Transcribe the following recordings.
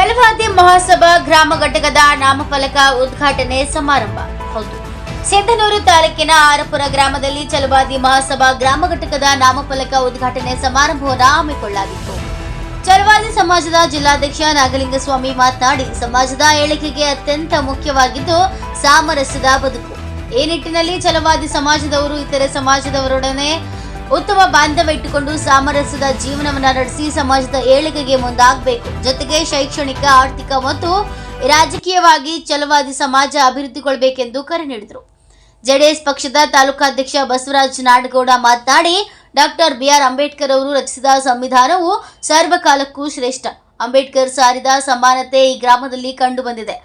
ಚಲವಾದಿ ಮಹಾಸಭಾ ಗ್ರಾಮ ಘಟಕದ ನಾಮಫಲಕ ಉದ್ಘಾಟನೆ ಸಮಾರಂಭ. ಹೌದು. ಸಿಂಧನೂರು ತಾಲೂಕಿನ ಆರಪುರ ಗ್ರಾಮದಲ್ಲಿ ಚಲವಾದಿ ಮಹಾಸಭಾ ಗ್ರಾಮ ಘಟಕದ ನಾಮಫಲಕ ಉದ್ಘಾಟನೆ ಸಮಾರಂಭವನ್ನು ಹಮ್ಮಿಕೊಳ್ಳಲಾಗಿತ್ತು. ಚಲವಾದಿ ಸಮಾಜದ ಜಿಲ್ಲಾಧ್ಯಕ್ಷ ನಾಗಲಿಂಗಸ್ವಾಮಿ ಮಾತನಾಡಿ, ಸಮಾಜದ ಏಳಿಗೆಗೆ ಅತ್ಯಂತ ಮುಖ್ಯವಾಗಿದ್ದು ಸಾಮರಸ್ಯದ ಬದುಕು. ಈ ನಿಟ್ಟಿನಲ್ಲಿ ಛಲವಾದಿ ಸಮಾಜದವರು, ಇತರೆ ಸಮಾಜದವರೊಡನೆ ಉತ್ತಮ ಬಾಂಧವ್ಯ ಇಟ್ಟುಕೊಂಡು ಸಾಮರಸ್ಯದ ಜೀವನವನ್ನ ನಡೆಸಿ ಸಮಾಜದ ಏಳಿಗೆಗೆ ಮುಂದಾಗಬೇಕು. ಜೊತೆಗೆ ಶೈಕ್ಷಣಿಕ, ಆರ್ಥಿಕ ಮತ್ತು ರಾಜಕೀಯವಾಗಿ ಛಲವಾದಿ ಸಮಾಜ ಅಭಿವೃದ್ಧಿಗೊಳ್ಳಬೇಕೆಂದು ಕರೆ ನೀಡಿದರು. ಜೆಡಿಎಸ್ ಪಕ್ಷದ ತಾಲೂಕಾಧ್ಯಕ್ಷ ಬಸವರಾಜ್ ನಾಡಗೌಡ ಮಾತನಾಡಿ ಡಾಕ್ಟರ್ ಬಿಆರ್ ಅಂಬೇಡ್ಕರ್ ಅವರು ರಚಿಸಿದ ಸಂವಿಧಾನವು ಸರ್ವಕಾಲಕ್ಕೂ ಶ್ರೇಷ್ಠ. ಅಂಬೇಡ್ಕರ್ ಸಾರಿದ ಸಮಾನತೆ ಈ ಗ್ರಾಮದಲ್ಲಿ ಕಂಡುಬಂದಿದೆ.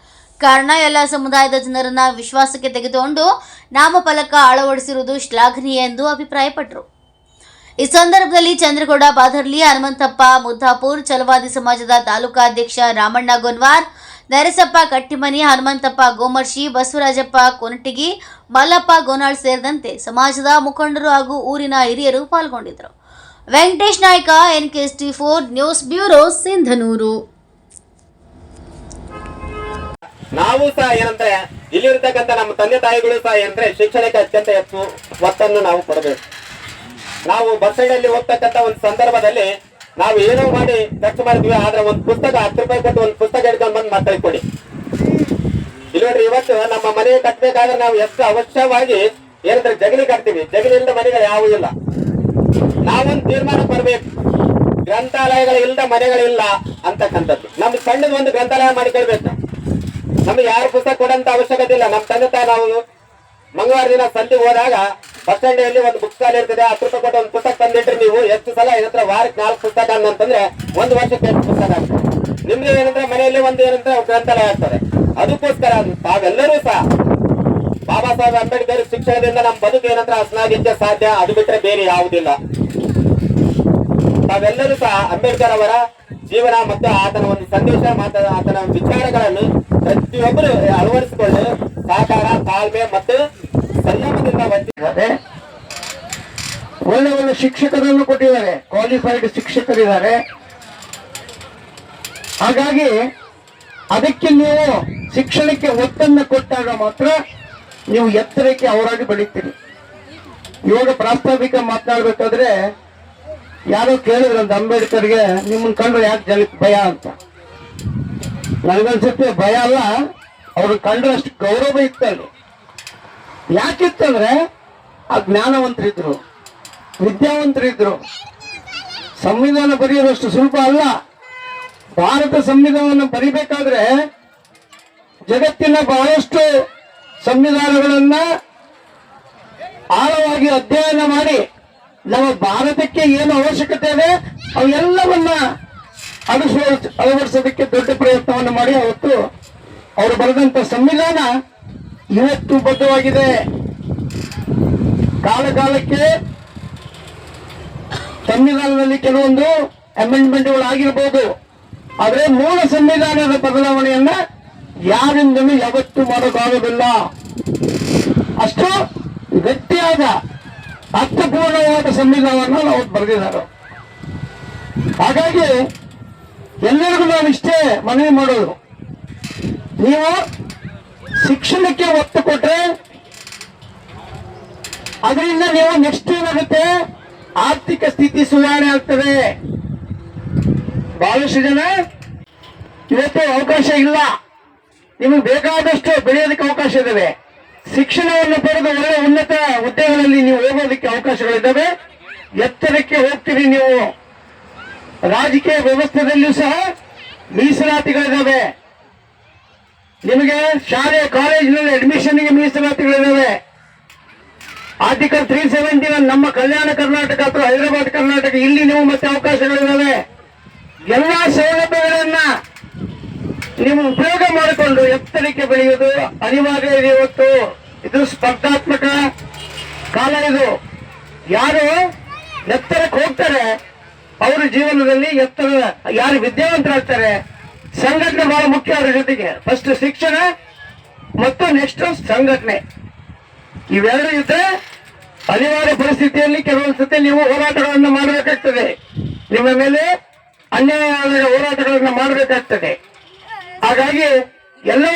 ಕಾರಣ, ಎಲ್ಲ ಸಮುದಾಯದ ಜನರನ್ನ ವಿಶ್ವಾಸಕ್ಕೆ ತೆಗೆದುಕೊಂಡು ನಾಮಫಲಕ ಅಳವಡಿಸಿರುವುದು ಶ್ಲಾಘನೀಯ ಎಂದು ಅಭಿಪ್ರಾಯಪಟ್ಟರು. ಈ ಸಂದರ್ಭದಲ್ಲಿ ಚಂದ್ರಗೌಡ, ಬಾದರ್ಲಿ, ಹನುಮಂತಪ್ಪ, ಮುದ್ದಾಪುರ್, ಚಲವಾದಿ ಸಮಾಜದ ತಾಲೂಕಾಧ್ಯಕ್ಷ ರಾಮಣ್ಣ ಗೊನ್ವಾರ್, ನರಸಪ್ಪ ಕಟ್ಟಿಮನಿ, ಹನುಮಂತಪ್ಪ ಗೋಮರ್ಶಿ, ಬಸವರಾಜಪ್ಪ ಕೊನಟಿಗಿ, ಮಲ್ಲಪ್ಪ ಗೋನಾಳ್ ಸೇರಿದಂತೆ ಸಮಾಜದ ಮುಖಂಡರು ಹಾಗೂ ಊರಿನ ಹಿರಿಯರು ಪಾಲ್ಗೊಂಡಿದ್ದರು. Venkatesh Naik T four news bureau, Sindhanur. ನಾವು ಸಹ ಏನಂದ್ರೆ, ಇಲ್ಲಿರ್ತಕ್ಕಂಥ ನಮ್ಮ ತಂದೆ ತಾಯಿಗಳು ಸಹ ಏನಂದ್ರೆ, ಶಿಕ್ಷಣಕ್ಕೆ ಅತ್ಯಂತ ಹೆಚ್ಚು ಒತ್ತನ್ನು ನಾವು ಕೊಡಬೇಕು. ನಾವು ಬಸ್ ಅಲ್ಲಿ ಹೋಗ್ತಕ್ಕಂಥ ಒಂದು ಸಂದರ್ಭದಲ್ಲಿ ನಾವು ಏನೋ ಮಾಡಿ ಖರ್ಚು ಮಾಡಿದ್ವಿ, ಆದ್ರೆ ಒಂದು ಪುಸ್ತಕ ಹತ್ತು ರೂಪಾಯಿ ಕೊಟ್ಟು ಒಂದು ಪುಸ್ತಕ ಹಿಡ್ಕೊಂಡು ಬಂದು ಮಕ್ಕಳಿಗೆ ಕೊಡಿ. ಇಲ್ಲಿ ನೋಡ್ರಿ ಇವತ್ತು ನಮ್ಮ ಮನೆ ಕಟ್ಟಬೇಕಾದ್ರೆ ನಾವು ಎಷ್ಟು ಅವಶ್ಯವಾಗಿ ಏನಂದ್ರೆ ಜಗಲಿ ಕಟ್ತೀವಿ. ಜಗಲಿ ಇಲ್ಲದ ಮನೆಗಳು ಯಾವೂ ಇಲ್ಲ. ನಾವೊಂದು ತೀರ್ಮಾನ ಬರ್ಬೇಕು ಗ್ರಂಥಾಲಯಗಳು ಇಲ್ಲದ ಮನೆಗಳಿಲ್ಲ ಅಂತಕ್ಕಂಥದ್ದು. ನಮ್ಗೆ ಸಣ್ಣದ ಒಂದು ಗ್ರಂಥಾಲಯ ಮಾಡಿಕೊಳ್ಬೇಕು ನಮ್ಗೆ ಯಾರು ಪುಸ್ತಕ ಕೊಡಂತ ಅವಶ್ಯಕತೆ ಇಲ್ಲ. ನಮ್ಮ ತಂದೆ ತಾಯಿ ನಾವು ಮಂಗಳವಾರ ದಿನ ಸಂತೆ ಹೋದಾಗ ಬಸ್ ಸ್ಟ್ಯಾಂಡ್ ಒಂದು ಬುಕ್ ಸ್ಟಾಲ್ ಇರ್ತದೆ. ಹತ್ತು ರೂಪಾಯಿ ಕೊಟ್ಟು ಒಂದು ಪುಸ್ತಕ ತಂದಿಟ್ರಿ ನೀವು ಎಷ್ಟು ಸಲ ಏನಂದ್ರೆ ವಾರಕ್ಕೆ ನಾಲ್ಕು ಪುಸ್ತಕ ಅಂತಂದ್ರೆ ಒಂದು ವರ್ಷಕ್ಕೆ ಎಷ್ಟು ಪುಸ್ತಕ ಆಗ್ತದೆ. ನಿಮ್ಗೆ ಏನಂದ್ರೆ ಮನೆಯಲ್ಲಿ ಒಂದು ಏನಂದ್ರೆ ಗ್ರಂಥಾಲಯ ಆಗ್ತದೆ. ಅದಕ್ಕೋಸ್ಕರ ತಾವೆಲ್ಲರೂ ಸಹ ಬಾಬಾ ಸಾಹೇಬ್ ಅಂಬೇಡ್ಕರ್ ಶಿಕ್ಷಣದಿಂದ ನಮ್ಮ ಬದುಕು ಏನಂದ್ರೆ ಹಸನಾಗಿದ್ದೆ ಸಾಧ್ಯ, ಅದು ಬಿಟ್ಟರೆ ಬೇರೆ ಯಾವುದಿಲ್ಲ. ತಾವೆಲ್ಲರೂ ಸಹ ಅಂಬೇಡ್ಕರ್ ಅವರ ಜೀವನ ಮತ್ತು ಆತನ ಒಂದು ಸಂದೇಶ ಮತ್ತು ಆತನ ವಿಚಾರಗಳನ್ನು ಪ್ರತಿಯೊಬ್ಬರು ಅಳವಡಿಸಿಕೊಂಡು ಸಹಕಾರ ತಾಳ್ಮೆ ಮತ್ತು ಬಂದಿದ್ದಾರೆ ಒಳ್ಳೆ ಒಳ್ಳೆ ಶಿಕ್ಷಕರನ್ನು ಕೊಟ್ಟಿದ್ದಾರೆ. ಕ್ವಾಲಿಫೈಡ್ ಶಿಕ್ಷಕರಿದ್ದಾರೆ. ಹಾಗಾಗಿ ಅದಕ್ಕೆ ನೀವು ಶಿಕ್ಷಣಕ್ಕೆ ಒತ್ತನ್ನು ಕೊಟ್ಟಾಗ ಮಾತ್ರ ನೀವು ಎತ್ತರಕ್ಕೆ ಅವರಾಗಿ ಬೆಳೀತೀರಿ. ಇವಾಗ ಪ್ರಾಸ್ತಾವಿಕ ಮಾತನಾಡ್ಬೇಕಾದ್ರೆ ಯಾರೋ ಕೇಳಿದ್ರಂತ ಅಂಬೇಡ್ಕರ್ಗೆ ನಿಮ್ಮನ್ನ ಕಂಡ್ರೆ ಯಾಕೆ ಜನ, ಭಯ ಅಂತ? ನನಗನ್ಸುತ್ತೆ ಭಯ ಅಲ್ಲ ಅವ್ರನ್ನ ಕಂಡ್ರೆ ಅಷ್ಟು ಗೌರವ ಇತ್ತಲ್ಲಿ. ಯಾಕಿತ್ತಂದ್ರೆ ಆ ಜ್ಞಾನವಂತರಿದ್ರು, ವಿದ್ಯಾವಂತರಿದ್ರು. ಸಂವಿಧಾನ ಬರೆಯೋದಷ್ಟು ಸ್ವಲ್ಪ ಅಲ್ಲ. ಭಾರತ ಸಂವಿಧಾನ ಬರಿಬೇಕಾದ್ರೆ ಜಗತ್ತಿನ ಬಹಳಷ್ಟು ಸಂವಿಧಾನಗಳನ್ನ ಆಳವಾಗಿ ಅಧ್ಯಯನ ಮಾಡಿ, ನಮ್ಮ ಭಾರತಕ್ಕೆ ಏನು ಅವಶ್ಯಕತೆ ಇದೆ ಅವೆಲ್ಲವನ್ನ ಅಳಿಸುವ ಅಳವಡಿಸೋದಕ್ಕೆ ದೊಡ್ಡ ಪ್ರಯತ್ನವನ್ನು ಮಾಡಿ ಅವತ್ತು ಅವರು ಬರೆದಂತ ಸಂವಿಧಾನ ಇವತ್ತು ಬದ್ಧವಾಗಿದೆ? ಕಾಲ ಕಾಲಕ್ಕೆ ಸಂವಿಧಾನದಲ್ಲಿ ಕೆಲವೊಂದು ಅಮೆಂಡ್ಮೆಂಟ್ಗಳು ಆಗಿರ್ಬೋದು. ಆದರೆ ಮೂಲ ಸಂವಿಧಾನದ ಬದಲಾವಣೆಯನ್ನ ಯಾರಿಂದಲೂ ಯಾವತ್ತು ಮಾಡೋಕ್ಕಾಗೋದಿಲ್ಲ. ಅಷ್ಟು ಗಟ್ಟಿಯಾದ, ಅರ್ಥಪೂರ್ಣವಾದ ಸಂವಿಧಾನವನ್ನು ನಾವು ಬರೆದಿದ್ದಾರೆ. ಹಾಗಾಗಿ ಎಲ್ಲರಿಗೂ ನಾನು ಇಷ್ಟೇ ಮನವಿ ಮಾಡೋದು. ನೀವು ಶಿಕ್ಷಣಕ್ಕೆ ಒತ್ತು ಕೊಟ್ರೆ ಅದರಿಂದ ನೀವು ನೆಕ್ಸ್ಟ್ ಏನಾಗುತ್ತೆ? ಆರ್ಥಿಕ ಸ್ಥಿತಿ ಸುಧಾರಣೆ ಆಗ್ತದೆ. ಬಹಳಷ್ಟು ಜನ ಇವತ್ತು ಅವಕಾಶ ಇಲ್ಲ. ನಿಮಗೆ ಬೇಕಾದಷ್ಟು ಬೆಳೆಯೋದಕ್ಕೆ ಅವಕಾಶ ಇದಾವೆ. ಶಿಕ್ಷಣವನ್ನು ಪಡೆದು ಒಳ್ಳೆ ಉನ್ನತ ಹುದ್ದೆಗಳಲ್ಲಿ ನೀವು ಹೋಗೋದಕ್ಕೆ ಅವಕಾಶಗಳಿದ್ದಾವೆ ಎತ್ತರಕ್ಕೆ ಹೋಗ್ತೀರಿ ನೀವು. ರಾಜಕೀಯ ವ್ಯವಸ್ಥೆದಲ್ಲಿಯೂ ಸಹ ಮೀಸಲಾತಿಗಳಿದ್ದಾವೆ ನಿಮಗೆ ಶಾಲೆ, ಕಾಲೇಜಿನಲ್ಲಿ ಅಡ್ಮಿಷನ್ಗೆ ಮೀಸಲಾತಿಗಳಿದ್ದಾವೆ ಆರ್ಟಿಕಲ್ ತ್ರೀ ಸೆವೆಂಟಿ ಒನ್ ನಮ್ಮ ಕಲ್ಯಾಣ ಕರ್ನಾಟಕ ಅಥವಾ ಹೈದರಾಬಾದ್ ಕರ್ನಾಟಕ, ಇಲ್ಲಿ ನೀವು ಮತ್ತೆ ಅವಕಾಶಗಳಿದ್ದಾವೆ. ಎಲ್ಲಾ ಸೌಲಭ್ಯಗಳನ್ನ ನೀವು ಉಪಯೋಗ ಮಾಡಿಕೊಂಡು ಎತ್ತರಕ್ಕೆ ಬೆಳೆಯುವುದು ಅನಿವಾರ್ಯ ಇದೆ ಇವತ್ತು. ಇದು ಸ್ಪರ್ಧಾತ್ಮಕ ಕಾಲ ಇದು. ಯಾರು ಎತ್ತರಕ್ಕೆ ಹೋಗ್ತಾರೆ, ಅವರ ಜೀವನದಲ್ಲಿ ಎತ್ತರ, ಯಾರು ವಿದ್ಯಾವಂತರಾಗ್ತಾರೆ ಸಂಘಟನೆ ಬಹಳ ಮುಖ್ಯ ಅದ್ರ ಜೊತೆಗೆ. ಫಸ್ಟ್ ಶಿಕ್ಷಣ ಮತ್ತು ನೆಕ್ಸ್ಟ್ ಸಂಘಟನೆ. ಇವೆರಡು ಇದ್ರೆ ಅನಿವಾರ್ಯ ಪರಿಸ್ಥಿತಿಯಲ್ಲಿ ಕೆಲವೊಂದು ಸತಿ ನೀವು ಹೋರಾಟಗಳನ್ನು ಮಾಡಬೇಕಾಗ್ತದೆ. ನಿಮ್ಮ ಮೇಲೆ ಅನ್ಯಾಯವಾದ ಹೋರಾಟಗಳನ್ನು ಮಾಡಬೇಕಾಗ್ತದೆ. ಹಾಗಾಗಿ ಎಲ್ಲ